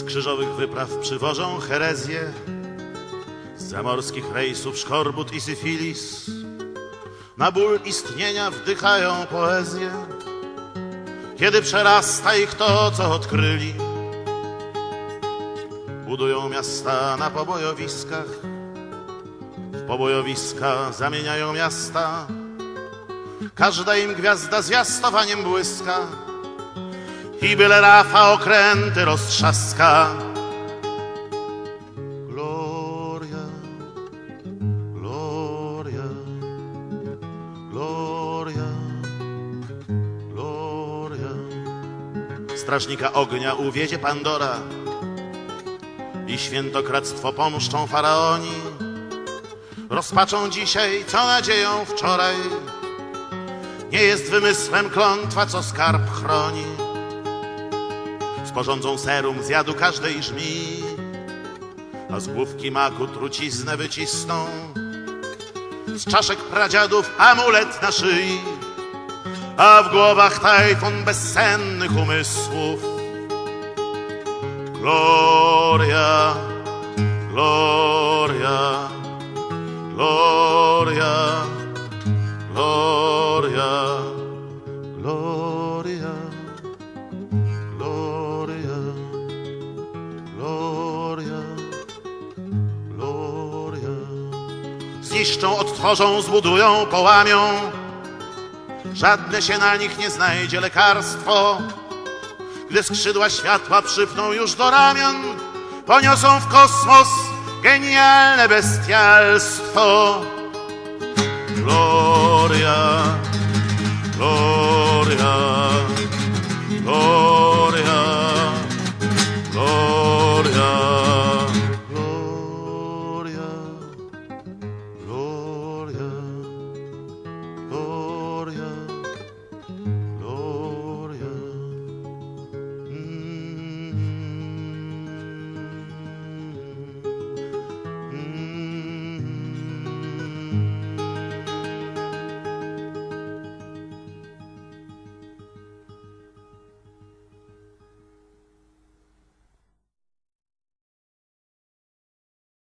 Z krzyżowych wypraw przywożą herezję, z zamorskich rejsów szkorbut i syfilis. Na ból istnienia wdychają poezję, kiedy przerasta ich to, co odkryli. Budują miasta na pobojowiskach, w pobojowiska zamieniają miasta. Każda im gwiazda zwiastowaniem błyska i byle rafa okręty roztrzaska. Gloria, gloria, gloria, gloria. Strażnika ognia uwiedzie Pandora i świętokradztwo pomszczą faraoni. Rozpaczą dzisiaj, co nadzieją wczoraj. Nie jest wymysłem klątwa, co skarb chroni. Sporządzą serum z jadu każdej żmi, a z główki maku truciznę wycisną. Z czaszek pradziadów amulet na szyi, a w głowach tajfun bezsennych umysłów. Gloria, gloria, gloria, gloria, gloria, Zniszczą, odtworzą, zbudują, połamią. Żadne się na nich nie znajdzie lekarstwo. Gdy skrzydła światła przypną już do ramion, poniosą w kosmos genialne bestialstwo. Gloria, gloria,